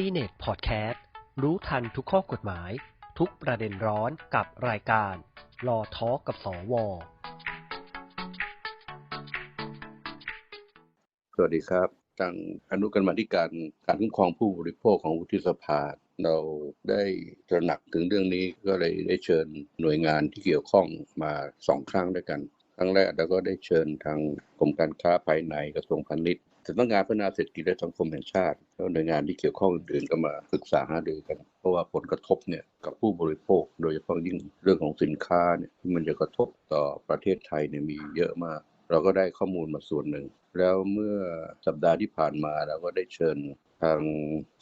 CNET Podcast รู้ทันทุกข้อกฎหมาย ทุกประเด็นร้อนกับรายการรอทอกับสว สวัสดีครับทางอนุกรรมธิการการคุ้มครองผู้บริโภคของวุฒิสภา เราได้ตระหนักถึงเรื่องนี้ก็เลยได้เชิญหน่วยงานที่เกี่ยวข้องมาสองครั้งด้วยกันครั้งแรกเราก็ได้เชิญทางกรมการค้าภายในกระทรวงพาณิชย์ สำนักงานพัฒนาเศรษฐกิจและสังคมแห่งชาติแล้วหน่วยงานที่เกี่ยวข้องอื่นๆก็มาปรึกษาหารือกัน เพราะว่าผลกระทบเนี่ยกับผู้บริโภค โดยเฉพาะยิ่งเรื่องของสินค้าเนี่ยที่มันจะกระทบต่อประเทศไทยเนี่ยมีเยอะมาก เราก็ได้ข้อมูลมาส่วนหนึ่ง แล้วเมื่อสัปดาห์ที่ผ่านมาเราก็ได้เชิญทาง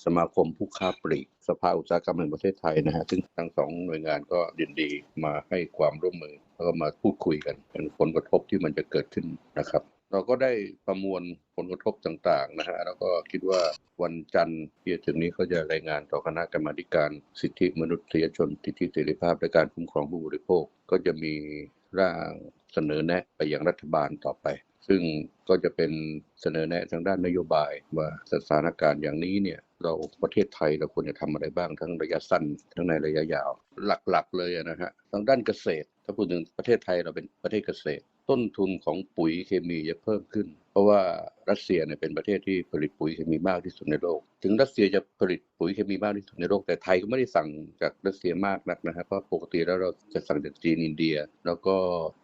สมาคมผู้ค้าปลีกสภาอุตสาหกรรมแห่งประเทศไทยนะฮะซึ่งทั้งสองหน่วยงานก็ยินดีมาให้ความร่วมมือ แล้วก็มาพูดคุยกันเป็นผลกระทบที่มันจะเกิดขึ้นนะครับ เราก็ได้ประมวลผลกระทบต่างๆนะฮะแล้วก็คิดว่าวันจันทร์ที่จะถึงนี้เขาจะรายงานต่อคณะกรรมาการสิทธิมนุษยชนสิทธิเสรีภาพและการคุ้มครองผู้บริโภค ก็จะมีร่างเสนอแนะไปยังรัฐบาลต่อไป ซึ่งก็จะเป็นเสนอแนะทางด้านนโยบายว่าสถานการณ์อย่างนี้เนี่ยเราประเทศไทยเราควรจะทำอะไรบ้างทั้งระยะสั้น ทั้งในระยะยาว หลักๆเลยนะฮะทางด้านเกษตร ถ้าพูดถึงประเทศไทยเราเป็นประเทศเกษตร ต้นทุนของปุ๋ยเคมีจะเพิ่มขึ้น เพราะว่ารัสเซียเนี่ยเป็นประเทศที่ผลิตปุ๋ยเคมีมากที่สุดในโลก ถึงรัสเซียจะผลิตปุ๋ยเคมีมากที่สุดในโลกแต่ไทยก็ไม่ได้สั่งจากรัสเซียมากนักนะครับเพราะปกติแล้วเราจะสั่งจากจีนอินเดีย แล้วก็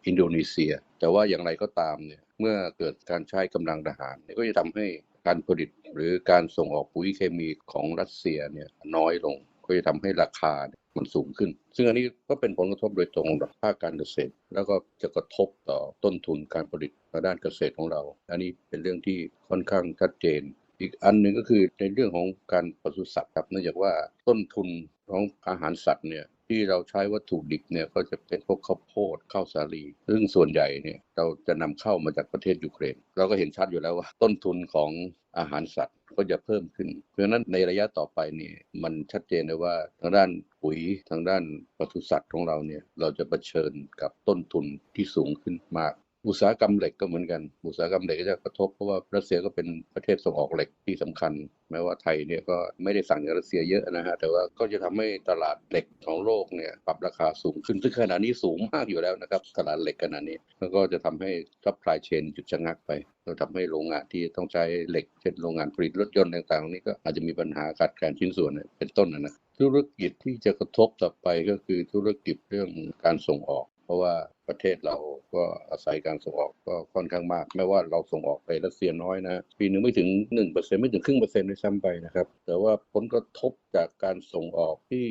อินโดนีเซีย แต่ว่าอย่างไรก็ตามเนี่ยเมื่อเกิดการใช้กำลังทหารก็จะทำให้การผลิตหรือการส่งออกปุ๋ยเคมีของรัสเซียเนี่ยน้อยลง ก็จะทำให้ราคาเนี่ยมันสูงขึ้น ซึ่งอันนี้ก็เป็นผลกระทบโดยตรงต่อภาคการเกษตร แล้วก็จะกระทบต่อต้นทุนการผลิตทางด้านเกษตรของเรา อันนี้เป็นเรื่องที่ค่อนข้างชัดเจน อีกอันหนึ่งก็คือในเรื่องของการปศุสัตว์ครับเนื่องจากว่าต้นทุนของอาหารสัตว์เนี่ยที่เราใช้วัตถุดิบเนี่ยก็จะเป็นพวกข้าวโพดข้าวสาลี ซึ่งส่วนใหญ่เนี่ยเราจะนำเข้ามาจากประเทศยูเครน เราก็เห็นชัดอยู่แล้วว่าต้นทุนของอาหารสัตว์ ก็จะเพิ่มขึ้น เพราะฉะนั้นในระยะต่อไปนี่มันชัดเจนเลยว่าทางด้านปุ๋ยทางด้านปศุสัตว์ของเราเนี่ยเราจะเผชิญกับต้นทุนที่สูงขึ้นมาก อุตสาหกรรมเหล็กก็เหมือนกัน อุตสาหกรรมเหล็กก็จะกระทบเพราะว่ารัสเซียก็เป็นประเทศส่งออกเหล็กที่สำคัญ แม้ว่าไทยเนี่ยก็ไม่ได้สั่งจากรัสเซียเยอะนะฮะ แต่ว่าก็จะทำให้ตลาดเหล็กของโลกเนี่ยปรับราคาสูงขึ้น ซึ่งขณะนี้สูงมากอยู่แล้วนะครับ ตลาดเหล็กขณะนี้ แล้วก็จะทำให้ซัพพลายเชนหยุดชะงักไปเราทำให้โรงงานที่ต้องใช้เหล็ก เช่นโรงงานผลิตรถยนต์ต่างๆนี้ก็อาจจะมีปัญหาขาดแคลนชิ้นส่วนเป็นต้นนะนะธุรกิจที่จะกระทบต่อไปก็คือธุรกิจเรื่องการส่งออก เพราะว่า ประเทศเราก็อาศัยการส่งออกก็ค่อนข้างมากแม้ว่าเราส่งออกไปรัสเซียน้อยนะ ปีหนึ่งไม่ถึง 1%ไม่ถึงครึ่งเปอร์เซ็นต์ด้วยซ้ำไปนะครับ แต่ว่าผลกระทบจากการส่งออกที่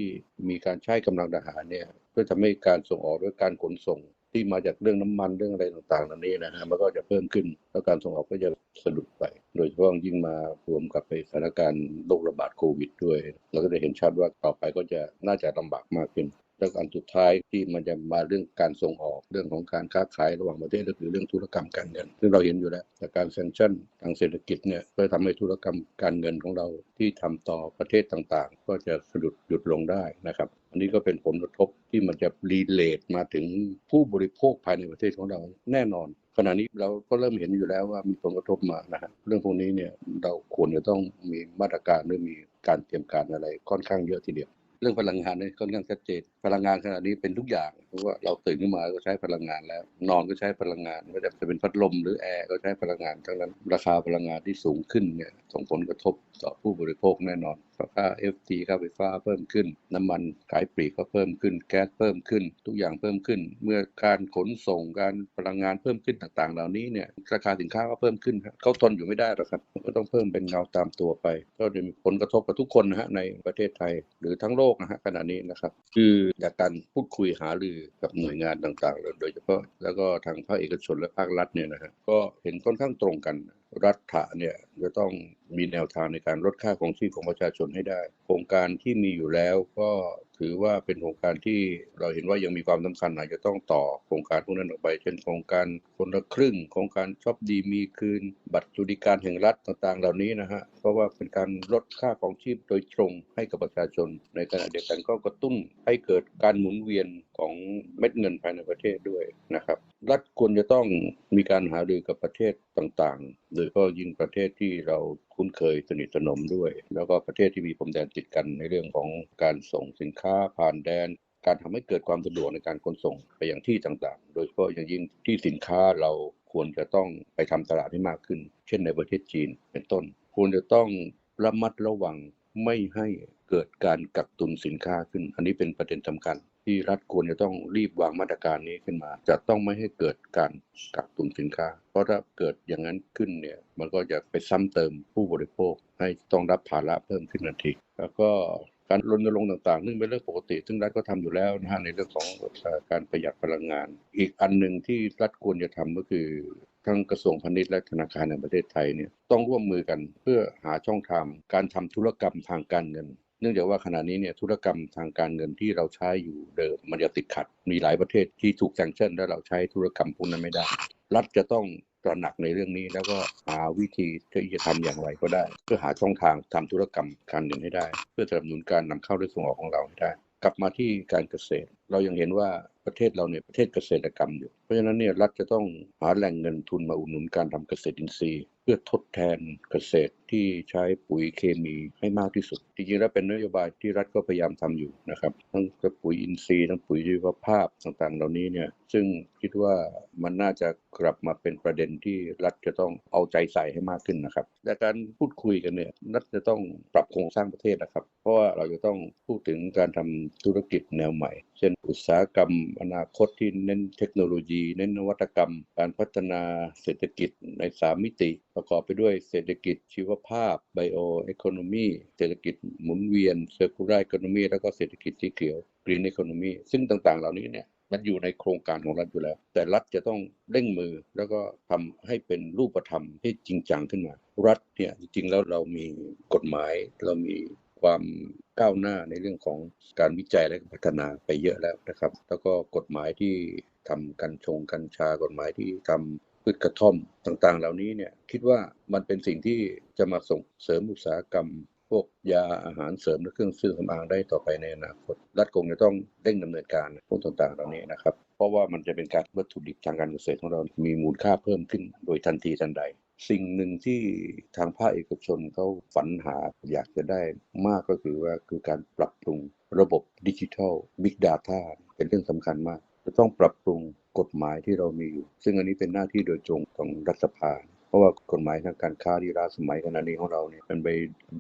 มีการใช้กำลังทหารเนี่ยเพื่อทำให้การส่งออกด้วยการขนส่งที่มาจากเรื่องน้ำมันเรื่องอะไรต่างๆเหล่านี้นะฮะมันก็จะเพิ่มขึ้น แล้วการส่งออกก็จะสะดุดไป โดยเฉพาะยิ่งมารวมกับไปสถานการณ์โรคระบาดโควิดด้วย เราก็จะเห็นชัดว่าต่อไปก็จะน่าจะลำบากมากขึ้น แล้วอันสุดท้ายที่มันจะมาเรื่องการส่งออกเรื่องของการค้าขายระหว่างประเทศก็คือเรื่องธุรกรรมการเงิน ซึ่งเราเห็นอยู่แล้วจากการเซ็นชั่นทางเศรษฐกิจเนี่ยก็ทำให้ธุรกรรมการเงินของเราที่ทำต่อประเทศต่างๆ ก็จะสะดุดหยุดลงได้นะครับอันนี้ก็เป็นผลกระทบที่มันจะรีเลทมาถึงผู้บริโภคภายในประเทศของเราแน่นอนขณะนี้เราก็เริ่มเห็นอยู่แล้วว่ามีผลกระทบมานะฮะเรื่องพวกนี้เนี่ยเราควรจะต้องมีมาตรการหรือมีการเตรียมการอะไรค่อนข้างเยอะทีเดียว เรื่องพลังงานเนี่ยค่อนข้างชัดเจนพลังงานขณะนี้เป็นทุกอย่างเพราะว่าเราตื่นขึ้นมาก็ใช้พลังงานแล้ว นอนก็ใช้พลังงานไม่ว่าจะเป็นพัดลมหรือแอร์ก็ใช้พลังงานทั้งนั้นราคาพลังงานที่สูงขึ้นเนี่ยส่งผลกระทบต่อผู้บริโภคแน่นอน ค่า FT ค่าไฟฟ้าเพิ่มขึ้น น้ำมันขายปลีกก็เพิ่มขึ้น แก๊สเพิ่มขึ้น ทุกอย่างเพิ่มขึ้น เมื่อการขนส่งการพลังงานเพิ่มขึ้นต่างๆ เหล่านี้เนี่ยราคาสินค้าก็เพิ่มขึ้นเขาทนอยู่ไม่ได้หรอกครับก็ต้องเพิ่มเป็นเงาตามตัวไป ก็จะมีผลกระทบกับทุกคนนะฮะในประเทศไทยหรือทั้งโลกนะฮะขณะนี้นะครับคือจากการพูดคุยหารือกับหน่วยงานต่างๆ โดยเฉพาะแล้วก็ทางภาคเอกชนและภาครัฐเนี่ยนะฮะก็เห็นค่อนข้างตรงกันรัฐะเนี่ยจะต้องมีแนวทางในการลดค่าของชีพของประชาชนให้ได้ โครงการที่มีอยู่แล้วก็ ถือว่าเป็นโครงการที่เราเห็นว่ายังมีความสำคัญอาจจะต้องต่อโครงการพวกนั้นออกไป เช่นโครงการคนละครึ่งโครงการชอบดีมีคืน บัตรสวัสดิการแห่งรัฐต่างๆ เหล่านี้นะฮะเพราะว่าเป็นการลดค่าของชีพโดยตรงให้กับประชาชน ในขณะเดียวกันก็กระตุ้นให้เกิดการหมุนเวียนของเม็ดเงินภายในประเทศด้วยนะครับรัฐควรจะต้องมีการหารือกับประเทศต่างๆ โดยเฉพาะยิ่งประเทศที่เรา คุ้นเคยสนิทสนมด้วย แล้วก็ประเทศที่มีพรมแดนติดกันในเรื่องของการส่งสินค้าผ่านแดน การทำให้เกิดความสะดวกในการขนส่งไปยังที่ต่างๆ โดยเฉพาะอย่างยิ่งที่สินค้าเราควรจะต้องไปทำตลาดให้มากขึ้น เช่นในประเทศจีนเป็นต้น ควรจะต้องระมัดระวังไม่ให้เกิดการกักตุนสินค้าขึ้น อันนี้เป็นประเด็นสำคัญ ที่รัฐควรจะต้องรีบวางมาตรการนี้ขึ้นมา จะต้องไม่ให้เกิดการกักตุนสินค้า เพราะถ้าเกิดอย่างนั้นขึ้นเนี่ย มันก็จะไปซ้ำเติมผู้บริโภค ให้ต้องรับภาระเพิ่มขึ้นทันทีแล้วก็การรณรงค์ต่างๆ ซึ่งเป็นเรื่องปกติ ซึ่งรัฐก็ทำอยู่แล้วนะฮะในเรื่องของการประหยัดพลังงาน อีกอันหนึ่งที่รัฐควรจะทำก็คือทั้งกระทรวงพาณิชย์และธนาคารแห่งประเทศไทยเนี่ยต้องร่วมมือกันเพื่อหาช่องทางการทำธุรกรรมทางการเงิน เนื่องจากว่าขณะนี้เนี่ยธุรกรรมทางการเงินที่เราใช้อยู่เดิมมันจะติดขัด มีหลายประเทศที่ถูกแซงชั่นและเราใช้ธุรกรรมพวกนั้นไม่ได้ รัฐจะต้องตระหนักในเรื่องนี้แล้วก็หาวิธีที่จะทำอย่างไรก็ได้ เพื่อหาช่องทางทำธุรกรรมการเงินให้ได้ เพื่อสนับสนุนการนำเข้าและส่งออกของเราให้ได้ กลับมาที่การเกษตร เรายังเห็นว่าประเทศเราเนี่ยประเทศเกษตรกรรมอยู่ เพราะฉะนั้นเนี่ยรัฐจะต้องหาแหล่งเงินทุนมาอุดหนุนการทำเกษตรอินทรีย์ เพื่อทดแทนเกษตร ที่ใช้ปุ๋ยเคมีให้มากที่สุด จริงๆแล้วเป็นนโยบายที่รัฐก็พยายามทำอยู่นะครับทั้งปุ๋ยอินทรีย์ทั้งปุ๋ยชีวภาพต่างๆ เหล่านี้เนี่ยซึ่งคิดว่ามันน่าจะกลับมาเป็นประเด็นที่รัฐจะต้องเอาใจใส่ให้มากขึ้นนะครับและการพูดคุยกันเนี่ยรัฐจะต้องปรับโครงสร้างประเทศนะครับ เพราะว่าเราจะต้องพูดถึงการทำธุรกิจแนวใหม่ เช่นอุตสาหกรรม อนาคตที่เน้นเทคโนโลยี เน้นนวัตกรรม การพัฒนาเศรษฐกิจในสามมิติ ประกอบไปด้วยเศรษฐกิจชีวภาพไบโอเอ o n นมีเศรษฐกิจหมุนเวียนเซอร์คูลาร์ o n นมีแล้วก็เศรษฐกิจสีเขียวกรีน e อ o n นมีซึ่งต่างๆ เหล่านี้เนี่ยมันอยู่ในโครงการของรัฐอยู่แล้ว แต่รัฐจะต้องเร่งมือแล้วก็ทำให้เป็นรูปธรรมให้จริงจังขึ้นมา รัฐเนี่ยจริงๆแล้วเรามีกฎหมาย เรามีความก้าวหน้าในเรื่องของการวิจัยและพัฒนาไปเยอะแล้วนะครับ แล้วก็กฎหมายที่ทำกัญชงกัญชากฎหมายที่ทำ พืชกระท่อมต่างๆ เหล่านี้เนี่ยคิดว่ามันเป็นสิ่งที่จะมาส่งเสริมอุตสาหกรรม พวกยาอาหารเสริมและเครื่องซื้อสำอางได้ต่อไปในอนาคตรัฐคงจะต้องเร่งดำเนินการพวกต่างๆ เหล่านี้นะครับ เพราะว่ามันจะเป็นการวัตถุดิบทางการเกษตรของเรา มีมูลค่าเพิ่มขึ้นโดยทันทีทันใด สิ่งหนึ่งที่ทางภาคเอกชนเขาฝันหาอยากจะได้มากก็คือว่าคือการปรับปรุงระบบดิจิทัล Big Data เป็นเรื่องสำคัญมาก จะต้องปรับปรุงกฎหมายที่เรามีอยู่ ซึ่งอันนี้เป็นหน้าที่โดยตรงของรัฐสภา เพราะว่ากฎหมายทางการค้าที่ล้าสมัยขณะนี้ของเราเนี่ยมันไป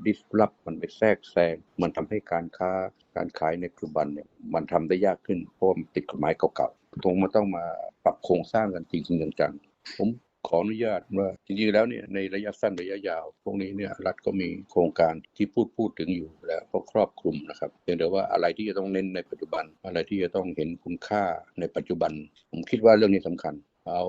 ดิสรับมันไปแทรกแซงมันทำให้การค้าการขายในปัจจุบันเนี่ยมันทำได้ยากขึ้นเพราะมันติดกฎหมายเก่าๆตรงมันต้องมาปรับโครงสร้างกันจริงๆจังๆผม ขออนุญาตว่าจริงๆแล้วเนี่ยในระยะสั้นระยะยาว พวกนี้เนี่ยรัฐก็มีโครงการที่พูดพูดถึงอยู่แล้วก็ครอบคลุมนะครับเพียงแต่ว่าอะไรที่จะต้องเน้นในปัจจุบัน อะไรที่จะต้องเห็นคุณค่าในปัจจุบัน ผมคิดว่าเรื่องนี้สำคัญ เอา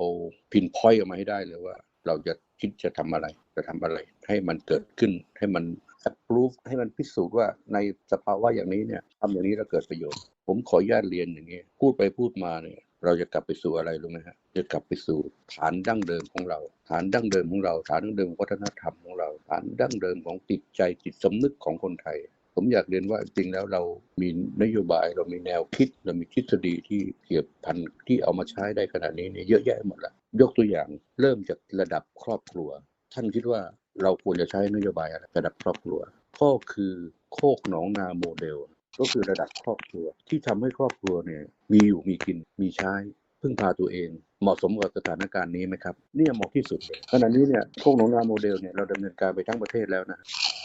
พินพอยต์ออกมาให้ได้เลยว่า เราจะคิดจะทำอะไร จะทำอะไร ให้มันเกิดขึ้นให้มัน approve ให้มันพิสูจน์ว่าในสภาวะอย่างนี้เนี่ยทำอย่างนี้แล้วเกิดประโยชน์ ผมขออนุญาตเรียนอย่างนี้ พูดไปพูดมาเนี่ยเราจะกลับไปสู่อะไรรู้ไหมฮะจะกลับไปสู่ฐานดั้งเดิมของเรา ฐานดั้งเดิมของเรา ฐานดั้งเดิมวัฒนธรรมของเรา ฐานดั้งเดิมของจิตใจจิตสำนึกของคนไทย ผมอยากเรียนว่าจริงแล้วเรามีนโยบายเรามีแนวคิดเรามีทฤษฎีที่เกี่ยวพันที่เอามาใช้ได้ขนาดนี้เนี่ยเยอะแยะหมดละยกตัวอย่างเริ่มจากระดับครอบครัว ท่านคิดว่า เราควรจะใช้นโยบายอะไรระดับครอบครัว ก็คือโคกหนองนาโมเดล ก็คือระดับครอบครัวที่ทำให้ครอบครัวเนี่ยมีอยู่มีกินมีใช้พึ่งพาตัวเอง เหมาะสมกับสถานการณ์นี้ไหมครับเนี่ยเหมาะที่สุดขณะนี้เนี่ยโคกหนองนาโมเดลเนี่ยเราดำเนินการไปทั้งประเทศแล้วนะ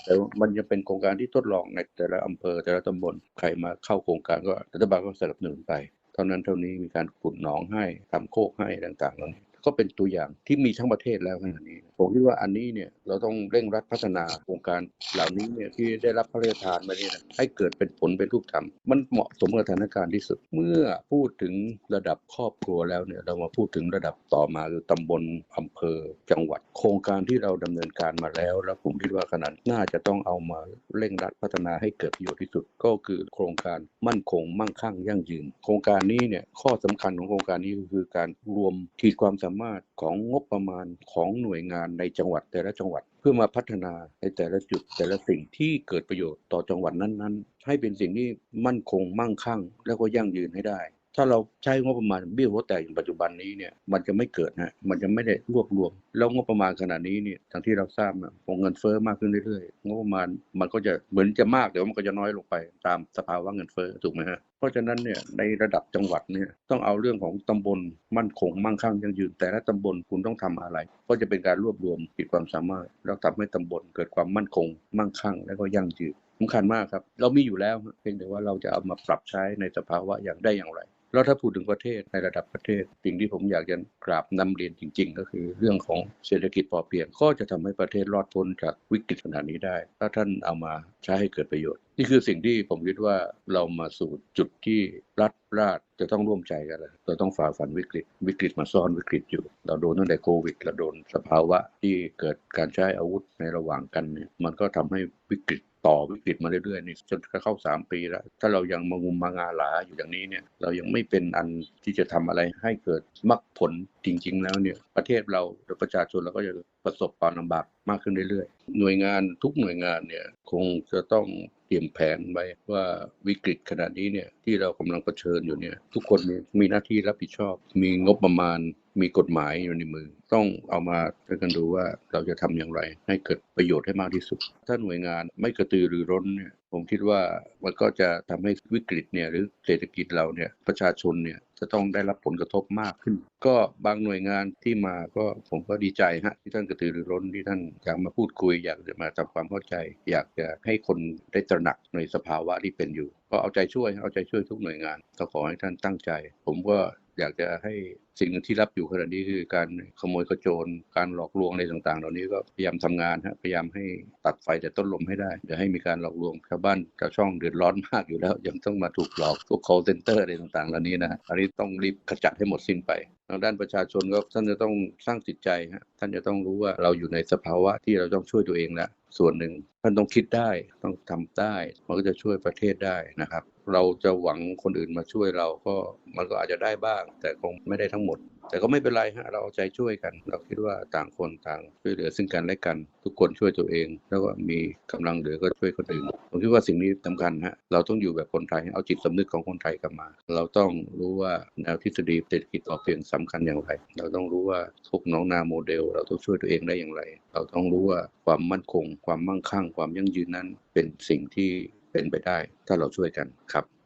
แต่ว่ามันยังเป็นโครงการที่ทดลองในแต่ละอำเภอแต่ละตำบลใครมาเข้าโครงการก็รัฐบาลก็สนับสนุนไปเท่านั้นเท่านี้มีการขุดหนองให้ทำโคกให้ต่างๆเหล่านี้ก็เป็นตัวอย่างที่มีทั้งประเทศแล้วขณะนี้ ผมคิดว่าอันนี้เนี่ยเราต้องเร่งรัดพัฒนาโครงการเหล่านี้เนี่ยที่ได้รับพระราชทานมาเนี่ยนะให้เกิดเป็นผลเป็นรูปธรรมมันเหมาะสมกับสถานการณ์ที่สุด เมื่อพูดถึงระดับครอบครัวแล้วเนี่ยเรามาพูดถึงระดับต่อมาคือตำบลอำเภอ จังหวัด โครงการที่เราดำเนินการมาแล้ว แล้วผมคิดว่าขนาดน่าจะต้องเอามาเร่งรัดพัฒนาให้เกิดประโยชน์ที่สุด ก็คือโครงการมั่นคงมั่งคั่งยั่งยืน โครงการนี้เนี่ยข้อสำคัญของโครงการนี้ก็คือการรวมขีดความสามารถ ของงบประมาณของหน่วยงานในจังหวัดแต่ละจังหวัด เพื่อมาพัฒนาในแต่ละจุดแต่ละสิ่งที่เกิดประโยชน์ต่อจังหวัดนั้นๆ ให้เป็นสิ่งที่มั่นคงมั่งคั่ง แล้วก็ยั่งยืนให้ได้ ถ้าเราใช้งบประมาณเบี้ยหัวแตกอย่างปัจจุบันนี้เนี่ยมันจะไม่เกิดนะมันจะไม่ได้รวบรวม แล้วงบประมาณขนาดนี้เนี่ยทางที่เราทราบนะพอเงินเฟ้อมากขึ้นเรื่อยๆงบประมาณมันก็จะเหมือนจะมากแต่ว่ามันก็จะน้อยลงไปตามสภาวะเงินเฟ้อถูกไหมฮะเพราะฉะนั้นเนี่ยในระดับจังหวัดเนี่ยต้องเอาเรื่องของตำบลมั่นคงมั่งคั่งยั่งยืน แต่ละตำบลคุณต้องทำอะไร ก็จะเป็นการรวบรวมขีดความสามารถ แล้วทำให้ตำบลเกิดความมั่นคง มั่งคั่ง และก็ยั่งยืนสำคัญมากครับ เรามีอยู่แล้วเพียงแต่ว่าเราจะเอามาปรับใช้ในสภาวะอย่างได้อย่างไร แล้วถ้าพูดถึงประเทศในระดับประเทศ สิ่งที่ผมอยากจะกราบนำเรียนจริง ๆ ก็คือ เรื่องของเศรษฐกิจพอเพียงก็จะทำให้ประเทศรอดพ้นจากวิกฤตขนาดนี้ได้ ถ้าท่านเอามาใช้ให้เกิดประโยชน์ นี่คือสิ่งที่ผมคิดว่าเรามาสู่จุดที่รัฐราชจะต้องร่วมใจกันแล้วเราต้องฝ่าฟันวิกฤต วิกฤตมาซ่อนวิกฤตอยู่ เราโดนตั้งแต่โควิดเราโดนสภาวะที่เกิดการใช้อาวุธในระหว่างกันเนี่ยมันก็ทำให้วิกฤต ต่อวิกฤตมาเรื่อยๆนี่จนเข้าสามปีแล้ว ถ้าเรายังมางุมมางาหลาอยู่อย่างนี้เนี่ยเรายังไม่เป็นอันที่จะทำอะไรให้เกิดมรรคผลจริง ๆ แล้วเนี่ยประเทศเราหรือประชาชนเราก็จะ ประสบความลำบากมากขึ้นเรื่อยๆ หน่วยงานทุกหน่วยงานเนี่ยคงจะต้องเตรียมแผนไว้ว่าวิกฤตขนาดนี้เนี่ยที่เรากำลังเผชิญอยู่เนี่ยทุกคนมีหน้าที่รับผิดชอบ มีงบประมาณ มีกฎหมายอยู่ในมือ ต้องเอามาช่วยกันดูว่าเราจะทำอย่างไร ให้เกิดประโยชน์ให้มากที่สุด ถ้าหน่วยงานไม่กระตือรือร้นเนี่ย ผมคิดว่ามันก็จะทำให้วิกฤตเนี่ยหรือเศรษฐกิจเราเนี่ยประชาชนเนี่ยจะต้องได้รับผลกระทบมากขึ้น ก็บางหน่วยงานที่มาก็ผมก็ดีใจฮะที่ท่านกระตือรือร้นที่ท่านอยากมาพูดคุยอยากจะมาทำความเข้าใจ อยากจะให้คนได้ตระหนักในสภาวะที่เป็นอยู่ ก็เอาใจช่วยเอาใจช่วยทุกหน่วยงานก็ขอให้ท่านตั้งใจ ผมก็ อยากจะให้สิ่งหนึ่งที่รับอยู่ขณะนี้คือการขโมยกระโจนการหลอกลวงอะไรต่างๆ เหล่านี้ก็พยายามทำงานฮะพยายามให้ตัดไฟแต่ต้นลมให้ได้อย่าให้มีการหลอกลวงชาวบ้านชาวช่องเดือดร้อนมากอยู่แล้ว ยังต้องมาถูกหลอกพวก call center อะไรต่างๆ เหล่านี้นะฮะอันนี้ต้องรีบขจัดให้หมดสิ้นไปทางด้านประชาชนก็ท่านจะต้องสร้างจิตใจฮะท่านจะต้องรู้ว่าเราอยู่ในสภาวะที่เราต้องช่วยตัวเองแล้วส่วนหนึ่งท่านต้องคิดได้ต้องทำได้ มันก็จะช่วยประเทศได้นะครับ เราจะหวังคนอื่นมาช่วยเราก็มันก็อาจจะได้บ้าง แต่คงไม่ได้ทั้งหมด แต่ก็ไม่เป็นไรฮะเราเอาใจช่วยกัน เราคิดว่าต่างคนต่างช่วยเหลือซึ่งกันและกัน ทุกคนช่วยตัวเอง แล้วก็มีกำลังเหลือก็ช่วยคนอื่นผมคิดว่าสิ่งนี้สำคัญฮะเราต้องอยู่แบบคนไทยเอาจิตสำนึกของคนไทยกลับมา เราต้องรู้ว่าแนวทฤษฎีเศรษฐกิจพอเพียงสำคัญอย่างไร เราต้องรู้ว่าทุกน้องนาโมเดล เราต้องช่วยตัวเองได้อย่างไร เราต้องรู้ว่าความมั่นคง ความมั่งคั่ง ความยั่งยืนนั้น เป็นสิ่งที่ เป็นไปได้ถ้าเราช่วยกันครับ